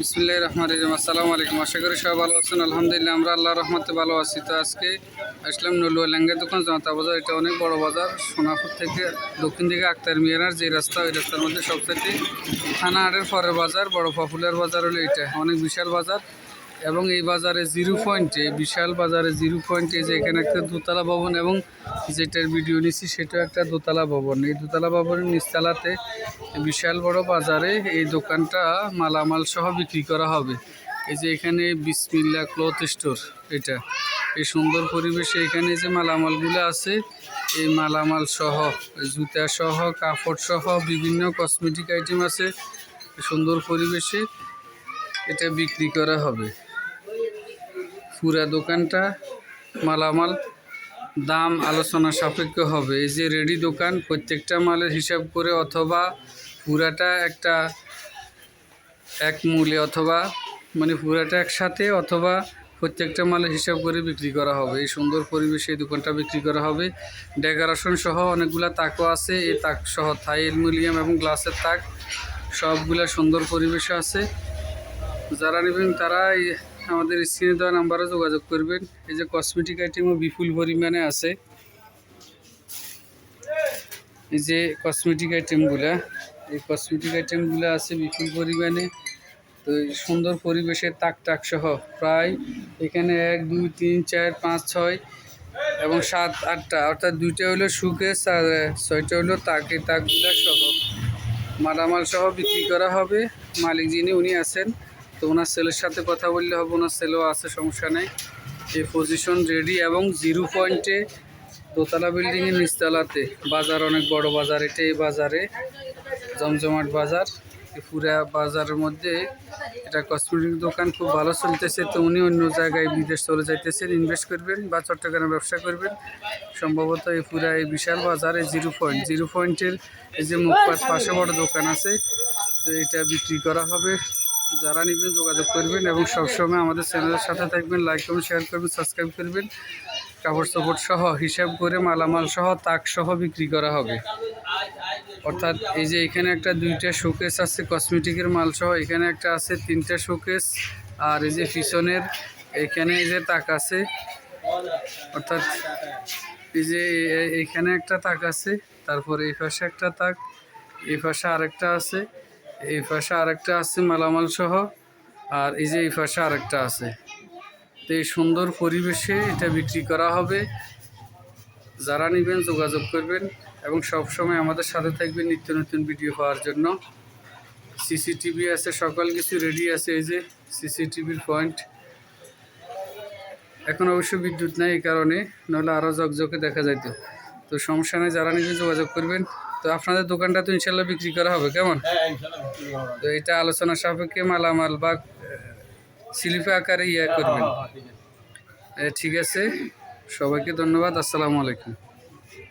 বিসমুল্লাহ রহমান রহিম। আসসালামু আলাইকুম। আশা করি সবাই ভালো আছেন। আলহামদুলিল্লাহ, আমরা আল্লাহ রহমতে ভালো আছি। তো আজকে আসলাম নলুয়া লেঙ্গা দোকান, জনতা বাজার। এটা অনেক বড় বাজার, সোনাপুর থেকে দক্ষিণ দিকে আক্তার মিয়ানার যে রাস্তা, ওই রাস্তার মধ্যে সবচেয়ে থানা আটের পরের বাজার, বড় পপুলার বাজার হলো এটা। অনেক বিশাল বাজার। এবং এই বাজারে জিরো পয়েন্টে বিশাল বাজারে জিরো পয়েন্টে যে এখানে একটা দোতলা ভবন এবং যেটার ভিডিও নিচ্ছি সেটাও একটা দোতলা ভবন। এই দোতলা ভবনের নিচতলাতে বিশাল বড় বাজারে এই দোকানটা মালামাল সহ বিক্রি করা হবে। এই যে এখানে বিসমিল্লা ক্লথ স্টোর এটা। এই সুন্দর পরিবেশে এখানে যে মালামালগুলো আছে, এই মালামাল সহ, জুতা সহ, কাপড় সহ বিভিন্ন কসমেটিক আইটেম আছে। সুন্দর পরিবেশে এটা বিক্রি করা হবে। পুরা দোকানটা, মালামাল, দাম, আলোচনা সাপেক্ষ হবে। এই যে রেডি দোকান, প্রত্যেকটা মালের হিসাব করে অথবা পুরাটা একটা এক মূল্যে অথবা মানে পুরাটা একসাথে অথবা প্রত্যেকটা মালের হিসাব করে বিক্রি করা হবে। এই সুন্দর পরিবেশে এই দোকানটা বিক্রি করা হবে। ডেকোরেশন সহ অনেকগুলা তাকও আছে। এই তাক সহ থাই অ্যালুমিনিয়াম এবং গ্লাসের তাক, সবগুলা সুন্দর পরিবেশে আছে। যারা নেবেন তারা আমাদের স্ক্রিনে দেওয়া নাম্বারে যোগাযোগ করবেন। এই যে কসমেটিক আইটেমও বিপুল পরিমাণে আছে। এই যে কসমেটিক আইটেমগুলা এই কসমেটিক আইটেমগুলো আছে বিপুল পরিমাণে। তো সুন্দর পরিবেশের তাক টাক সহ প্রায় এখানে এক, দুই, তিন, চার, পাঁচ, ছয় এবং সাত, আটটা, অর্থাৎ দুইটা হলো সুকেস আর ছয়টা হলো তাক। তাকগুলা সহ মালামাল সহ বিক্রি করা হবে। মালিক যিনি, উনি আছেন। তো ওনার সেলের সাথে কথা বললে হবে, ওনার সেলও আছে, সমস্যা নেই। এই পজিশন রেডি এবং জিরো পয়েন্টে দোতলা বিল্ডিংয়ের নিচতলাতে। বাজার অনেক বড় বাজার, এটা এই বাজারে, জমজমাট বাজার। পুরা বাজারের মধ্যে এটা কসমেটিক দোকান খুব ভালো চলতেছে, তো উনি অন্য জায়গায় বিদেশ চলে যাইতেছেন ইনভেস্ট করবেন বা চট্টগ্রামে ব্যবসা করবেন। সম্ভবত এই পুরা এই বিশাল বাজার জিরো পয়েন্ট জিরো পয়েন্টের এই যে মুখপাত পাশে বড় দোকান আছে, তো এটা বিক্রি করা হবে। যারা নেবেন যোগাযোগ করবেন এবং সবসময় আমাদের চ্যানেলের সাথে থাকবেন লাইক করবেন শেয়ার করবেন সাবস্ক্রাইব করবেন। কাপড় সাপড় সহ, হিসাব করে মালামাল সহ, তাক সহ বিক্রি করা হবে। অর্থাৎ এই যে এখানে একটা দুইটা শোকেস আছে কসমেটিকের মাল সহ, এখানে একটা আছে তিনটা শোকেস আর এই যে পিছনের, এখানে এই যে তাক আছে। অর্থাৎ এই যে এখানে একটা তাক আছে, তারপরে এই পাশে একটা তাক, এই পাশে আরেকটা আছে। এই পাশে আরেকটা আছে মালামাল সহ আর এই যে এই পাশে আরেকটা আছে। তো এই সুন্দর পরিবেশে এটা বিক্রি করা হবে। যারা নেবেন, যোগাযোগ করবেন এবং সব সময় আমাদের সাথে থাকবেন নিত্য নতুন ভিডিও পাওয়ার জন্য। সিসিটিভি আছে, সকল কিছু রেডি আছে, এই যে সিসিটিভির পয়েন্ট এখন অবশ্য বিদ্যুৎ নাই এই কারণে, নাহলে আরও জকজকে দেখা যাইত। তো সমস্যা নেই, যারা নেবেন, যোগাযোগ করবেন। তো আপনাদের দোকানটা তো ইনশাল্লাহ বিক্রি করা হবে কেমন? তো এটা আলোচনা সাপেক্ষে মালামাল বা স্লিপে আকারে ইয়ে করবেন। এ, ঠিক আছে। সবাইকে ধন্যবাদ। আসসালামু আলাইকুম।